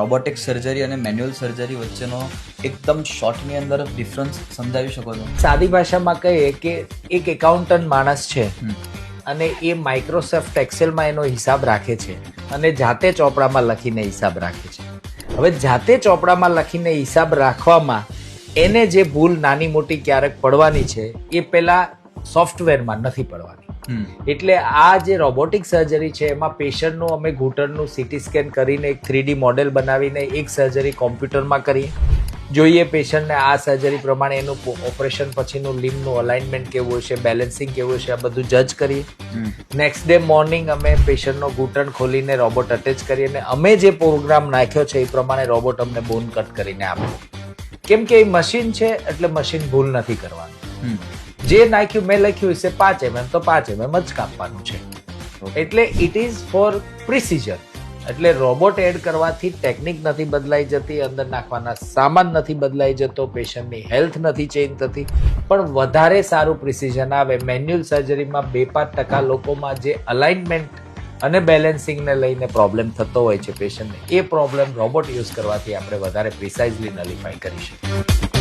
Robotic surgery અને manual surgery વચ્ચેનો એકદમ શોર્ટની અંદર ડિફરન્સ સમજાવી શકો છો? સાદી ભાષામાં કહીએ કે એક એકાઉન્ટન્ટ માણસ છે અને એ માઇક્રોસોફ્ટ એક્સેલમાં એનો હિસાબ રાખે છે અને જાતે ચોપડામાં લખીને હિસાબ રાખે છે. હવે જાતે ચોપડામાં લખીને હિસાબ રાખવામાં એને જે ભૂલ નાની મોટી ક્યારેક પડવાની છે એ પેલા સોફ્ટવેરમાં નથી પડવાની. એટલે આ જે રોબોટિક સર્જરી છે એમાં પેશન્ટનું અમે ઘૂંટણનું સીટી સ્કેન કરીને એક થ્રીડી મોડેલ બનાવીને એક સર્જરી કોમ્પ્યુટરમાં કરીએ. જોઈએ પેશન્ટને આ સર્જરી પ્રમાણે એનું ઓપરેશન પછીનું લીમનું અલાઇનમેન્ટ કેવું હશે બેલેન્સિંગ કેવું હશે આ બધું જજ કરીએ. નેક્સ્ટ ડે મોર્નિંગ અમે પેશન્ટનો ઘૂંટણ ખોલીને રોબોટ અટેચ કરીએ અને અમે જે પ્રોગ્રામ નાખ્યો છે એ પ્રમાણે રોબોટ અમને બોન કટ કરીને આપે. કેમ કે એ મશીન છે એટલે મશીન ભૂલ નથી કરવાનું. જે નાખ્યું મેં લખ્યું હશે પાંચ એમએમ તો પાંચ એમએમ જ કાપવાનું છે. એટલે ઇટ ઇઝ ફોર પ્રિસિઝન એટલે રોબોટ એડ કરવાથી ટેકનિક નથી બદલાઈ જતી અંદર નાખવાના સામાન નથી બદલાઈ જતો પેશન્ટની હેલ્થ નથી ચેન્જ થતી. પણ વધારે સારું પ્રિસિઝન આવે. મેન્યુઅલ સર્જરીમાં બે પાંચ ટકા લોકોમાં જે અલાઇનમેન્ટ અને બેલેન્સિંગને લઈને પ્રોબ્લેમ થતો હોય છે પેશન્ટને એ પ્રોબ્લેમ રોબોટ યુઝ કરવાથી આપણે વધારે પ્રિસાઇઝલી નલિફાઈ કરી શકીએ.